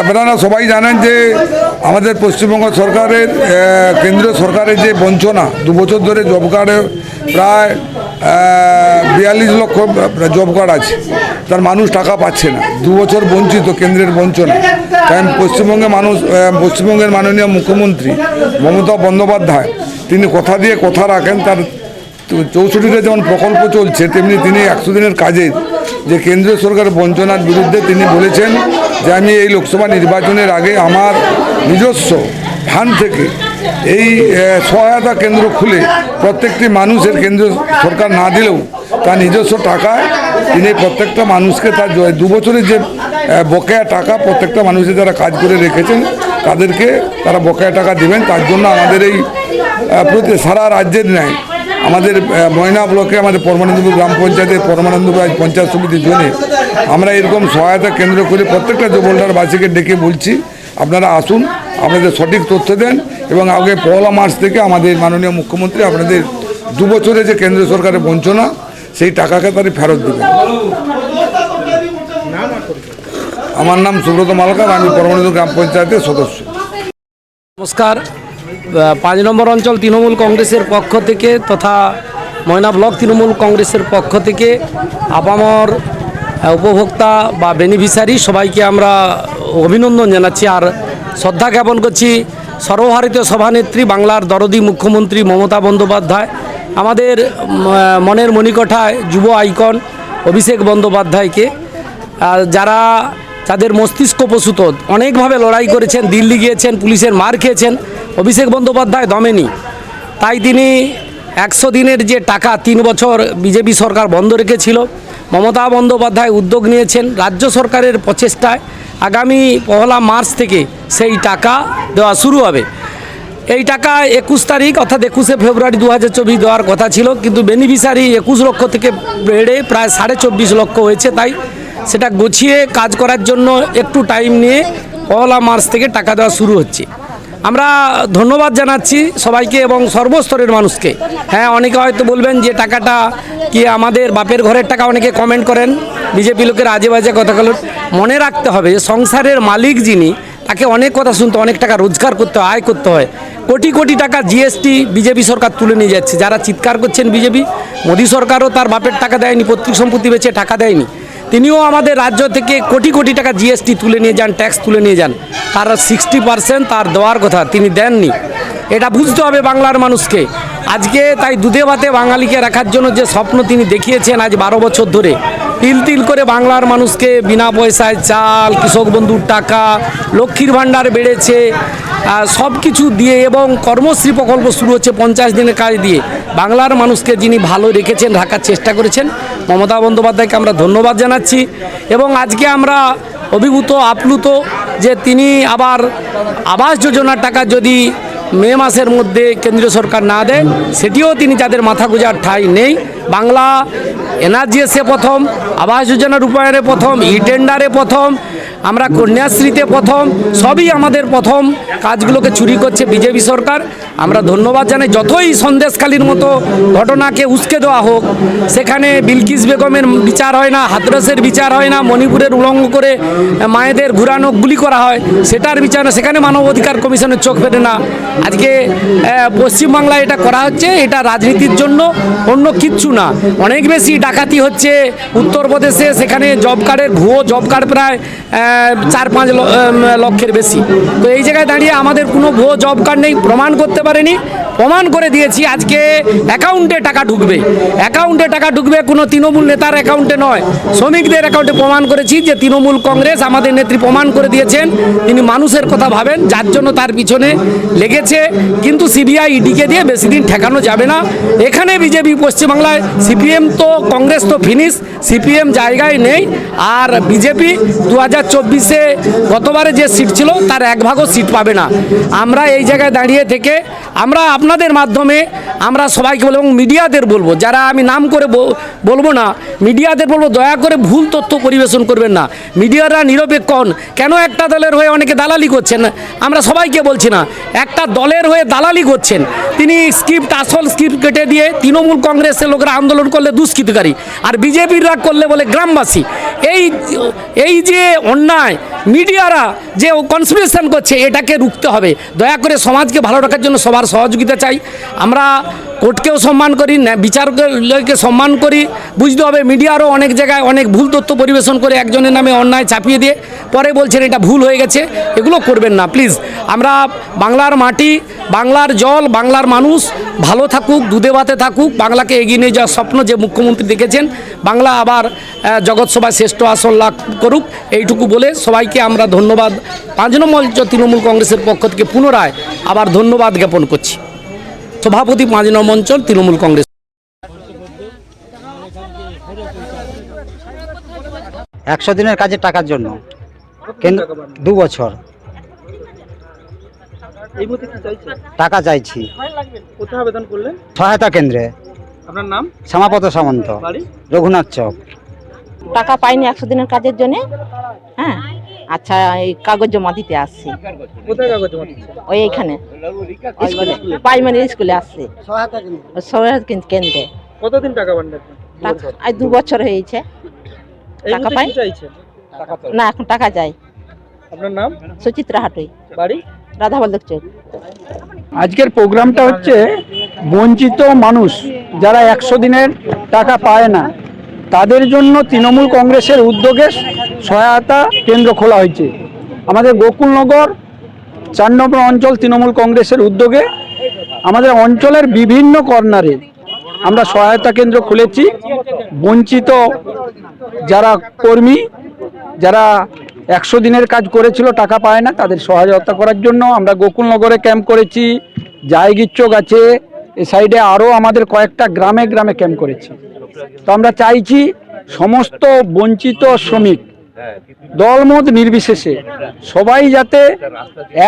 আপনারা সবাই জানেন যে আমাদের পশ্চিমবঙ্গ সরকারের কেন্দ্রীয় সরকারের যে বঞ্চনা, দু বছর ধরে জব কার্ডে প্রায় বিয়াল্লিশ লক্ষ জব কার্ড আছে। তার মানুষ টাকা পাচ্ছে না। দু বছর বঞ্চিত কেন্দ্রের বঞ্চনা। কারণ পশ্চিমবঙ্গে মানুষ পশ্চিমবঙ্গের মাননীয় মুখ্যমন্ত্রী মমতা বন্দ্যোপাধ্যায়, তিনি কথা দিয়ে কথা রাখেন, তার চৌষট্টিটা যেমন প্রকল্প চলছে, তেমনি তিনি একশো দিনের কাজে যে কেন্দ্রীয় সরকারের বঞ্চনার বিরুদ্ধে তিনি বলেছেন যে আমি এই লোকসভা নির্বাচনের আগে আমার নিজস্ব ফান্ড থেকে এই সহায়তা কেন্দ্র খুলে প্রত্যেকটি মানুষের কেন্দ্র সরকার না দিলেও তার নিজস্ব টাকায় তিনি প্রত্যেকটা মানুষকে তার দু বছরের যে বকেয়া টাকা প্রত্যেকটা মানুষের যারা কাজ করে রেখেছেন, তাদেরকে তারা বকেয়া টাকা দেবেন। তার জন্য আমাদের এই প্রতি সারা রাজ্যের ন্যায় আমাদের ময়না ব্লকে আমাদের পরমানন্দপুর গ্রাম পঞ্চায়েতের পরমানন্দপুর পঞ্চায়েত সমিতির জন্য আমরা এরকম সহায়তা কেন্দ্র করে প্রত্যেকটা যুবলটারবাসীকে ডেকে বলছি, আপনারা আসুন, আপনাদের সঠিক তথ্য দেন এবং আগে পয়লা মার্চ থেকে আমাদের মাননীয় মুখ্যমন্ত্রী আপনাদের দু বছরে যে কেন্দ্র সরকারের বঞ্চনা, সেই টাকাকে তারা ফেরত দেবেন। আমার নাম সুব্রত মালকার, আমি পরমানন্দপুর গ্রাম পঞ্চায়েতের সদস্য। নমস্কার। পাঁচ নম্বর অঞ্চল তৃণমূল কংগ্রেসের পক্ষ থেকে তথা ময়না ব্লক তৃণমূল কংগ্রেসের পক্ষ থেকে আপামর উপভোক্তা বা বেনিফিশিয়ারি সবাইকে আমরা অভিনন্দন জানাচ্ছি। আর শ্রদ্ধা জ্ঞাপন করছি সর্বভারতীয় সভানেত্রী বাংলার দরদি মুখ্যমন্ত্রী মমতা বন্দ্যোপাধ্যায়, আমাদের মনের মণিকঠায় যুব আইকন অভিষেক বন্দ্যোপাধ্যায়কে। যারা তাদের মস্তিষ্ক প্রসূত। অনেকভাবে লড়াই করেছেন, দিল্লি গিয়েছেন, পুলিশের মার খেয়েছেন। অভিষেক বন্দ্যোপাধ্যায় দমেনি। তাই তিনি একশো দিনের যে টাকা তিন বছর বিজেপি সরকার বন্ধ রেখেছিল, মমতা বন্দ্যোপাধ্যায় উদ্যোগ নিয়েছেন রাজ্য সরকারের প্রচেষ্টায়। আগামী পহলা মার্চ থেকে সেই টাকা দেওয়া শুরু হবে। এই টাকা একুশ তারিখ অর্থাৎ একুশে ফেব্রুয়ারি দু হাজার চব্বিশ দেওয়ার কথা ছিল, কিন্তু বেনিফিশিয়ারি একুশ লক্ষ থেকে বেড়ে প্রায় সাড়ে চব্বিশ লক্ষ হয়েছে। তাই সেটা গুছিয়ে কাজ করার জন্য একটু টাইম নিয়ে পয়লা মার্চ থেকে টাকা দেওয়া শুরু হচ্ছে। আমরা ধন্যবাদ জানাচ্ছি সবাইকে এবং সর্বস্তরের মানুষকে। হ্যাঁ অনেকে হয়তো বলবেন যে টাকাটা কি আমাদের বাপের ঘরের টাকা? অনেকে কমেন্ট করেন, বিজেপি লোকের আজে বাজে কথাগুলো। মনে রাখতে হবে সংসারের মালিক যিনি, তাকে অনেক কথা শুনতে, অনেক টাকা রোজগার করতে হয় আয় করতে হয়। কোটি কোটি টাকা জিএসটি বিজেপি সরকার তুলে নিয়ে যাচ্ছে। যারা চিৎকার করছেন বিজেপি, মোদী সরকারও তার বাপের টাকা দেয়নি, পৈতৃক সম্পত্তি বেচে টাকা দেয়নি। তিনিও আমাদের রাজ্য থেকে কোটি কোটি টাকা জিএসটি তুলে নিয়ে যান ট্যাক্স তুলে নিয়ে যান। তার সিক্সটি পার্সেন্ট তার দেওয়ার কথা তিনি দেননি। এটা বুঝতে হবে বাংলার মানুষকে। আজকে তাই দুধে ভাতে বাঙালিকে রাখার জন্য যে স্বপ্ন তিনি দেখিয়েছেন আজ বারো বছর ধরে, তিল তিল করে বাংলার মানুষকে বিনা পয়সায় চাল, কৃষক বন্ধুর টাকা, লক্ষ্মীর ভাণ্ডার বেড়েছে সব কিছু দিয়ে এবং কর্মশ্রী প্রকল্প শুরু হচ্ছে পঞ্চাশ দিনের কাজ দিয়ে। বাংলার মানুষকে যিনি ভালো রেখেছেন, রাখার চেষ্টা করেছেন, মমতা বন্দ্যোপাধ্যায়কে আমরা ধন্যবাদ জানাচ্ছি। এবং আজকে আমরা অভিভূত, আপ্লুত যে তিনি আবার আবাস যোজনার টাকা যদি মে মাসের মধ্যে কেন্দ্রীয় সরকার না দেয়, সেটিও তিনি যাদের মাথা গোজার ঠাঁই নেই। বাংলা এনআরজিএসে প্রথম, আবাস যোজনা রূপায়ণে প্রথম, ই টেন্ডারে প্রথম, আমরা কন্যাশ্রীতে প্রথম, সবই আমাদের প্রথম কাজগুলোকে চুরি করছে বিজেপি সরকার। আমরা ধন্যবাদ জানাই, যতই সন্দেশখালীর মতো ঘটনাকে উস্কে দেওয়া হোক, সেখানে বিলকিস বেগমের বিচার হয় না, হাতরসের বিচার হয় না, মণিপুরের উলঙ্গ করে মায়েদের ঘুরানো, গুলি করা হয়, সেটার বিচার, সেখানে মানবাধিকার কমিশনের চোখ ফেটে না। আজকে পশ্চিমবাংলায় এটা করা হচ্ছে, এটা রাজনীতির জন্য অন্য কিচ্ছু না। অনেক বেশি ডাকাতি হচ্ছে উত্তরপ্রদেশে, সেখানে জব কার্ডের ভুয়ো জব কার্ড প্রায় চার পাঁচ লক্ষের বেশি। তো এই জায়গায় দাঁড়িয়ে আমাদের কোনো ভুয়ো জব কার্ড নেই, প্রমাণ করতে পারেনি, প্রমাণ করে দিয়েছি আজকে অ্যাকাউন্টে টাকা ঢুকবে। অ্যাকাউন্টে টাকা ঢুকবে কোনো তৃণমূল নেতার অ্যাকাউন্টে নয়, শ্রমিকদের অ্যাকাউন্টে প্রমাণ করেছি যে তৃণমূল কংগ্রেস আমাদের নেত্রী প্রমাণ করে দিয়েছেন, তিনি মানুষের কথা ভাবেন, যার জন্য তার পিছনে লেগেছে। কিন্তু সিবিআই ইডিকে দিয়ে বেশি দিন ঠেকানো যাবে না। এখানে বিজেপি পশ্চিমবাংলায়, সিপিএম তো কংগ্রেস তো ফিনিশ, সিপিএম জায়গায় নেই। আর বিজেপি দু হাজার চব্বিশে গতবারে যে সিট ছিল, তার এক ভাগও সিট পাবে না। আমরা এই জায়গায় দাঁড়িয়ে থেকে, আমরা আপনাদের মাধ্যমে, আমরা সবাইকে বলব এবং মিডিয়াদের বলব, যারা আমি নাম করে বলব না, মিডিয়াদের বলব, দয়া করে ভুল তথ্য পরিবেশন করবেন না। মিডিয়ারা নিরপেক্ষণ কেন একটা দলের হয়ে অনেকে দালালি করছেন? আমরা সবাইকে বলছি না। একটা দলের হয়ে দালালি করছেন। তিনি স্ক্রিপ্ট আসল স্ক্রিপ্ট কেটে দিয়ে তৃণমূল কংগ্রেসের লোকরা আন্দোলন করলে দুষ্কৃতকারী। আর বিজেপিরা করলে বলে গ্রামবাসী। এই এই যে অন্যায়, মিডিয়ারা যে কনসপিরেশন করছে, এটাকে রুখতে হবে। দয়া করে সমাজকে ভালো রাখার জন্য সবার সহযোগিতা চাই। আমরা কোর্টকেও সম্মান করি না বিচারককে সম্মান করি। বুঝতে হবে মিডিয়ারও অনেক জায়গায় অনেক ভুল তথ্য পরিবেশন করে একজনের নামে অন্যায় চাপিয়ে দিয়ে, পরে বলছেন এটা ভুল হয়ে গেছে, এগুলো করবেন না, প্লিজ। আমরা বাংলার মাটি, বাংলার জল, বাংলার মানুষ, ভালো থাকুক দুধে ভাতে থাকুক, বাংলাকে এগিয়ে নিয়ে যাওয়ার স্বপ্ন যে মুখ্যমন্ত্রী দেখেছেন, বাংলা আবার জগৎসভায় শ্রেষ্ঠ আসন লাভ করুক, এইটুকু বলে সবাইকে আমরা ধন্যবাদ। পাঁচ নম্বর তৃণমূল কংগ্রেসের পক্ষ থেকে পুনরায় আবার ধন্যবাদ জ্ঞাপন করছি। সভাপতি পাঁচ নম্বর অঞ্চল তৃণমূল কংগ্রেস। একশো দিনের কাজের টাকার জন্য। কেন্দ্র দু বছর। টাকা চাইছি। কোথায় আবেদন করলেন? সহায়তা কেন্দ্রে। আপনার নাম? শ্যামাপদ সামন্ত। রঘুনাথ চক। টাকা পাইনি একশো দিনের কাজের জন্য। হ্যাঁ। আচ্ছা এই কাগজ জমা দিতে আসছি। কোথায় কাগজ জমা ওই এইখানে। স্কুলে প্রাইমারি স্কুলে আসছি। সহায়তা কেন্দ্রে। কতদিন টাকা পান আজ দু বছর হয়েছে। টাকা পাই? না এখন টাকা যাই আপনার নাম? সুচিত্রা হাটুই। বাড়ি? রাধা বল্লভ চৌক। আজকের প্রোগ্রামটা হচ্ছে বঞ্চিত মানুষ যারা একশো দিনের টাকা পায় না তাদের জন্য তৃণমূল কংগ্রেসের উদ্যোগে সহায়তা কেন্দ্র খোলা হয়েছে। আমাদের গোকুলনগর চার নম্বর অঞ্চল তৃণমূল কংগ্রেসের উদ্যোগে আমাদের অঞ্চলের বিভিন্ন কর্নারে আমরা সহায়তা কেন্দ্র খুলেছি। বঞ্চিত যারা কর্মী, যারা একশো দিনের কাজ করেছিল, টাকা পায় না, তাদের সহায়তা করার জন্য আমরা গোকুলনগরে ক্যাম্প করেছি। জায়গিচ্চক আছে, এ সাইডে আরও আমাদের কয়েকটা গ্রামে গ্রামে ক্যাম্প করেছি। তো আমরা চাইছি সমস্ত বঞ্চিত শ্রমিক দলমত নির্বিশেষে সবাই যাতে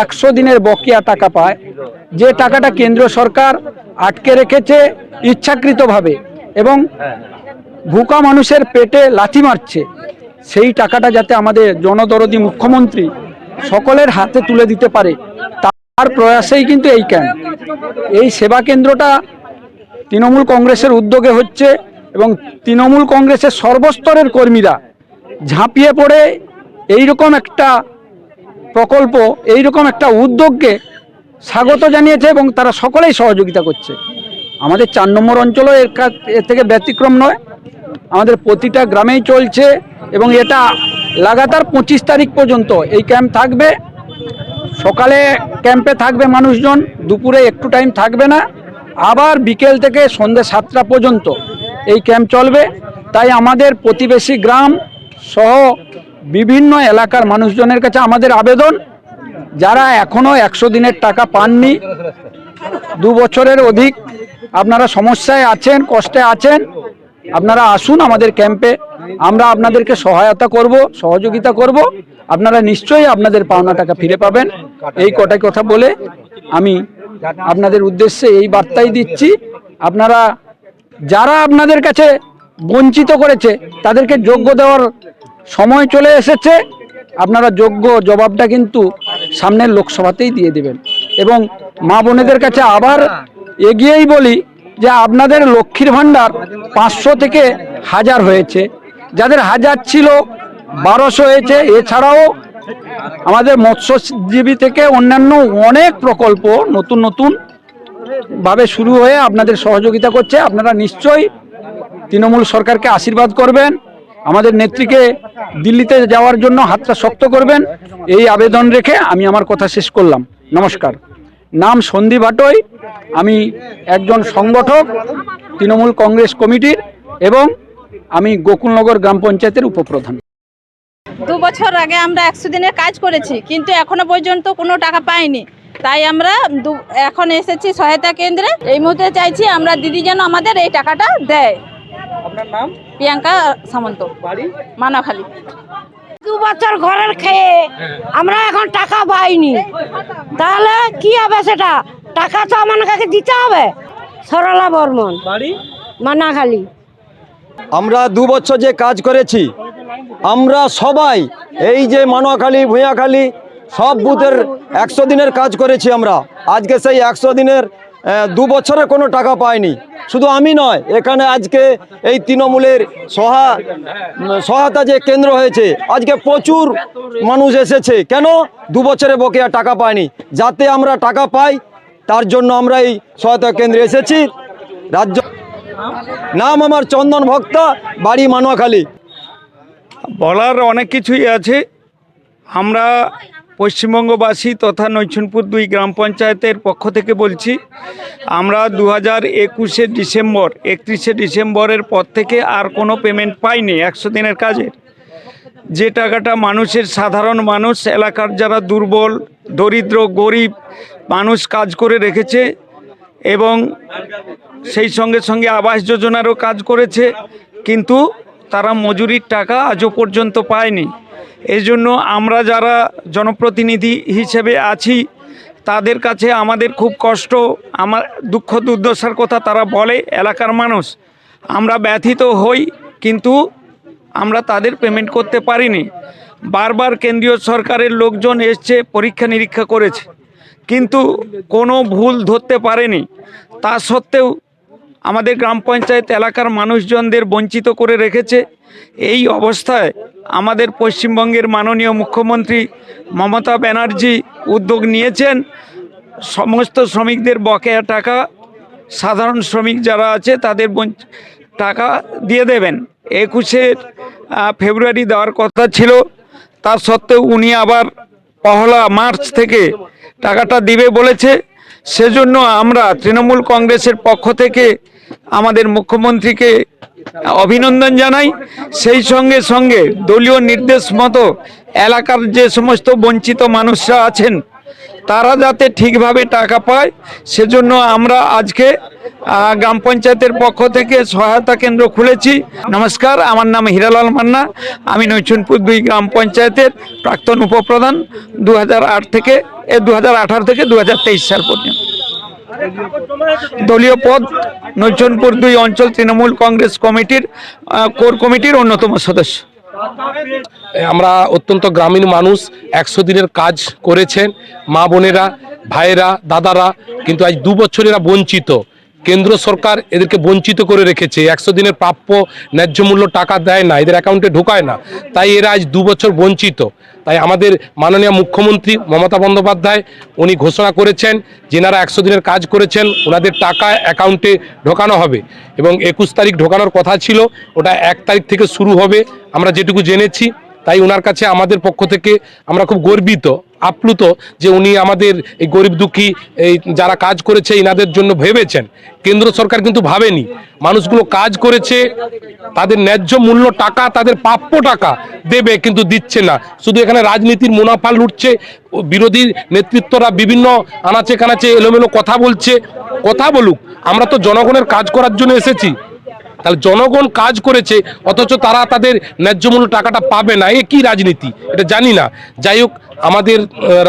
একশো দিনের বকেয়া টাকা পায়, যে টাকাটা কেন্দ্র সরকার আটকে রেখেছে ইচ্ছাকৃতভাবে এবং ভুকা মানুষের পেটে লাথি মারছে, সেই টাকাটা যাতে আমাদের জনদরদি মুখ্যমন্ত্রী সকলের হাতে তুলে দিতে পারে, তার প্রয়াসেই কিন্তু এই ক্যাম্প এই সেবা কেন্দ্রটা তৃণমূল কংগ্রেসের উদ্যোগে হচ্ছে এবং তৃণমূল কংগ্রেসের সর্বস্তরের কর্মীরা ঝাঁপিয়ে পড়ে এইরকম একটা প্রকল্প, এইরকম একটা উদ্যোগকে স্বাগত জানিয়েছে এবং তারা সকলেই সহযোগিতা করছে। আমাদের চার নম্বর অঞ্চলও এর কাছ এর থেকে ব্যতিক্রম নয়। আমাদের প্রতিটা গ্রামেই চলছে এবং এটা লাগাতার পঁচিশ তারিখ পর্যন্ত এই ক্যাম্প থাকবে। সকালে ক্যাম্পে থাকবে মানুষজন, দুপুরে একটু টাইম থাকবে না। আবার বিকেল থেকে সন্ধ্যে সাতটা পর্যন্ত এই ক্যাম্প চলবে। তাই আমাদের প্রতিবেশী গ্রাম সহ বিভিন্ন এলাকার মানুষজনের কাছে আমাদের আবেদন। যারা এখনও একশো দিনের টাকা পাননি, দু বছরের অধিক আপনারা সমস্যায় আছেন, কষ্টে আছেন, আপনারা আসুন আমাদের ক্যাম্পে। আমরা আপনাদেরকে সহায়তা করব, সহযোগিতা করব। আপনারা নিশ্চয়ই আপনাদের পাওনা টাকা ফিরে পাবেন। এই কটাই কথা বলে আমি আপনাদের উদ্দেশ্যে এই বার্তাই দিচ্ছি। আপনারা, যারা আপনাদের কাছে বঞ্চিত করেছে, তাদেরকে যোগ্য দেওয়ার সময় চলে এসেছে, আপনারা যোগ্য জবাবটা কিন্তু সামনের লোকসভাতেই দিয়ে দেবেন। এবং মা বোনেদের কাছে আবার এগিয়েই বলি যে আপনাদের লক্ষ্মীর ভাণ্ডার পাঁচশো থেকে হাজার হয়েছে। যাদের হাজার ছিল বারোশো হয়েছে, এছাড়াও আমাদের মৎস্যজীবী থেকে অন্যান্য অনেক প্রকল্প নতুন নতুন ভাবে শুরু হয়ে আপনাদের সহযোগিতা করছে। আপনারা নিশ্চয়ই তৃণমূল সরকারকে আশীর্বাদ করবেন, আমাদের নেত্রীকে দিল্লিতে যাওয়ার জন্য হাতটা শক্ত করবেন, এই আবেদন রেখে আমি আমার কথা শেষ করলাম। নমস্কার। নাম সন্দীপ ভাটই আমি একজন সংগঠক, তৃণমূল কংগ্রেস কমিটির এবং আমি গোকুলনগর গ্রাম পঞ্চায়েতের উপপ্রধান। দু বছর আগে আমরা একশো দিনের কাজ করেছি, কিন্তু এখনও পর্যন্ত কোনো টাকা পাইনি। তাই আমরা এখন এসেছি সহায়তা কেন্দ্রে। এই মুহূর্তে চাইছি আমরা দিদি যেন আমাদের এই টাকাটা দেয়। আপনার নাম? প্রিয়াঙ্কা সামন্ত। বাড়ি? মানাখালী। দু বছর ঘরের খেয়ে আমরা এখন টাকা পাইনি। তাহলে কি হবে সেটা? টাকা তো আমাকে দিতে হবে। সরলা বর্মন। বাড়ি? মানাখালী। আমরা দু বছর যে কাজ করেছি আমরা সবাই এই যে মানোয়াখালী ভূঁয়াখালী সব বুথের একশো দিনের কাজ করেছি আমরা। আজকে সেই একশো দিনের দু বছরে কোনো টাকা পায়নি শুধু আমি নয়, এখানে আজকে এই তৃণমূলের সহা সহায়তা যে কেন্দ্র হয়েছে, আজকে প্রচুর মানুষ এসেছে। কেন? দু বছরে বকেয়া টাকা পায়নি যাতে আমরা টাকা পাই, তার জন্য আমরা এই সহায়তা কেন্দ্রে এসেছি। রাজ্য নাম আমার চন্দন ভক্তা, বাড়ি মানুয়াখালী। বলার অনেক কিছুই আছে। আমরা পশ্চিমবঙ্গবাসী তথা নৈছনপুর দুই গ্রাম পঞ্চায়েতের পক্ষ থেকে বলছি, আমরা দু হাজার একুশে ডিসেম্বর, একত্রিশে ডিসেম্বরের পর থেকে আর কোনো পেমেন্ট পাইনি একশো দিনের কাজের যে টাকাটা মানুষের সাধারণ মানুষ, এলাকার যারা দুর্বল, দরিদ্র, গরিব মানুষ কাজ করে রেখেছে এবং সেই সঙ্গে সঙ্গে আবাস যোজনারও কাজ করেছে, কিন্তু তারা মজুরির টাকা আজও পর্যন্ত পায়নি। এই জন্য আমরা যারা জনপ্রতিনিধি হিসেবে আছি, তাদের কাছে আমাদের খুব কষ্ট, আমার দুঃখ দুর্দশার কথা তারা বলে, এলাকার মানুষ। আমরা ব্যথিত হই, কিন্তু আমরা তাদের পেমেন্ট করতে পারিনি। বারবার কেন্দ্রীয় সরকারের লোকজন এসছে, পরীক্ষা নিরীক্ষা করেছে। কিন্তু কোনো ভুল ধরতে পারেনি। তা সত্ত্বেও আমাদের গ্রাম পঞ্চায়েত এলাকার মানুষজনদের বঞ্চিত করে রেখেছে। এই অবস্থায় আমাদের পশ্চিমবঙ্গের মাননীয় মুখ্যমন্ত্রী মমতা ব্যানার্জি উদ্যোগ নিয়েছেন। সমস্ত শ্রমিকদের বকেয়া টাকা, সাধারণ শ্রমিক যারা আছে তাদের টাকা দিয়ে দেবেন। একুশের ফেব্রুয়ারি দেওয়ার কথা ছিল। তা সত্ত্বেও উনি আবার পহলা মার্চ থেকে টাকাটা দিবে বলেছে। সেজন্য আমরা তৃণমূল কংগ্রেসের পক্ষ থেকে আমাদের মুখ্যমন্ত্রীকে অভিনন্দন জানাই। সেই সঙ্গে সঙ্গে দলীয় নির্দেশ মতো এলাকার যে সমস্ত বঞ্চিত মানুষরা আছেন, তারা যাতে ঠিকভাবে টাকা পায়, সেজন্য আমরা আজকে গ্রাম পঞ্চায়েতের পক্ষ থেকে সহায়তা কেন্দ্র খুলেছি। নমস্কার, আমার নাম হিরালাল মান্না। আমি নৈচুনপুর দুই গ্রাম পঞ্চায়েতের প্রাক্তন উপপ্রধান। দু হাজার আট থেকে, এ দু থেকে দু হাজার তেইশ সাল পর্যন্ত। দলীয় পদ নৈচনপুর দুই অঞ্চল তৃণমূল কংগ্রেস কমিটির কোর কমিটির অন্যতম সদস্য। আমরা অত্যন্ত গ্রামীণ মানুষ, একশো দিনের কাজ করেছেন, মা বোনেরা, ভাইয়েরা, দাদারা, কিন্তু আজ দু বছর এরা বঞ্চিত। কেন্দ্র সরকার এদেরকে বঞ্চিত করে রেখেছে। একশো দিনের প্রাপ্য ন্যায্য মূল্য টাকা দেয় না, এদের অ্যাকাউন্টে ঢোকায় না। তাই এরা আজ দু বছর বঞ্চিত। তাই আমাদের মাননীয় মুখ্যমন্ত্রী মমতা বন্দ্যোপাধ্যায়, উনি ঘোষণা করেছেন যেনারা একশো দিনের কাজ করেছেন, ওনাদের টাকা অ্যাকাউন্টে ঢোকানো হবে। এবং একুশ তারিখ ঢোকানোর কথা ছিল, ওটা এক তারিখ থেকে শুরু হবে, আমরা যেটুকু জেনেছি। তাই ওনার কাছে আমাদের পক্ষ থেকে আমরা খুব গর্বিত, আপ্লুত যে উনি আমাদের এই গরিব দুঃখী, এই যারা কাজ করেছে এনাদের জন্য ভেবেছেন। কেন্দ্র সরকার কিন্তু ভাবেনি। মানুষগুলো কাজ করেছে, তাদের ন্যায্য মূল্য টাকা, তাদের প্রাপ্য টাকা দেবে কিন্তু দিচ্ছে না। শুধু এখানে রাজনীতির মুনাফা লুটছে, বিরোধী নেতৃত্বরা বিভিন্ন আনাচে কানাচে এলোমেলো কথা বলছে। কথা বলুক, আমরা তো জনগণের কাজ করার জন্য এসেছি। তাহলে জনগণ কাজ করেছে, অথচ তারা তাদের ন্যায্য মূল্য টাকাটা পাবে না। এ কি রাজনীতি? এটা জানি না। যাই হোক, আমাদের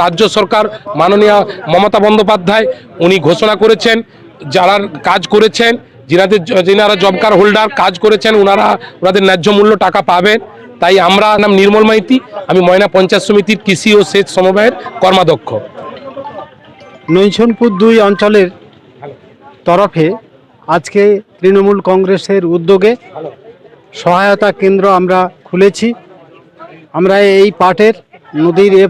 রাজ্য সরকার মাননীয় মমতা বন্দ্যোপাধ্যায়, উনি ঘোষণা করেছেন, যারা কাজ করেছেন, যিনাদের যিনারা জব কার্ড হোল্ডার কাজ করেছেন ওনারা ওনাদের ন্যায্য মূল্য টাকা পাবেন। তাই আমরা, নাম নির্মল মাইতি, আমি ময়না পঞ্চায়েত সমিতির কৃষি ও সেচ সমবায়ের কর্মাধ্যক্ষ। নৈছনপুর দুই অঞ্চলের তরফে আজকে তৃণমূল কংগ্রেসের উদ্যোগে সহায়তা কেন্দ্র আমরা খুলেছি। আমরা এই পাটের নদীর এ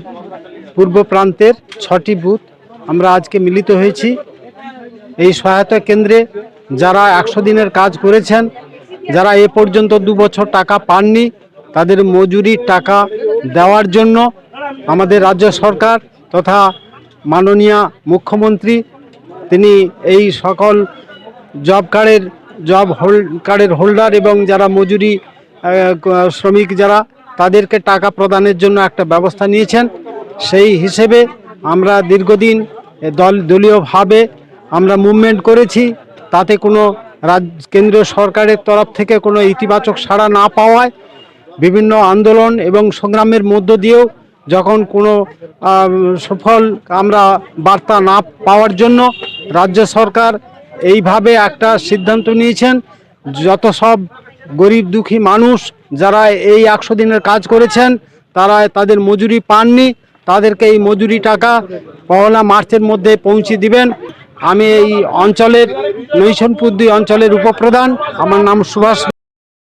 পূর্ব প্রান্তের ছটি বুথ আমরা আজকে মিলিত হয়েছি। এই সহায়তা কেন্দ্রে যারা একশো দিনের কাজ করেছেন, যারা এ পর্যন্ত দু বছর টাকা পাননি, তাদের মজুরির টাকা দেওয়ার জন্য আমাদের রাজ্য সরকার তথা মাননীয় মুখ্যমন্ত্রী, তিনি এই সকল জব কার্ডের জব হোল্ড কার্ডের হোল্ডার এবং যারা মজুরি শ্রমিক যারা, তাদেরকে টাকা প্রদানের জন্য একটা ব্যবস্থা নিয়েছেন। সেই হিসেবে আমরা দীর্ঘদিন দল, দলীয়ভাবে আমরা মুভমেন্ট করেছি। তাতে কোনো রাজ, কেন্দ্রীয় সরকারের তরফ থেকে কোনো ইতিবাচক সাড়া না পাওয়ায় বিভিন্ন আন্দোলন এবং সংগ্রামের মধ্য দিয়েও যখন কোনো সুফল আমরা বার্তা না পাওয়ার জন্য রাজ্য সরকার এইভাবে একটা সিদ্ধান্ত নিয়েছেন, যত সব গরিব দুঃখী মানুষ যারা এই একশো দিনের কাজ করেছেন, তারা তাদের মজুরি পাননি, তাদেরকে এই মজুরি টাকা পহলা মার্চের মধ্যে পৌঁছে দিবেন। আমি এই অঞ্চলের, নৈশনপুর দুই অঞ্চলের উপপ্রধান, আমার নাম সুভাষ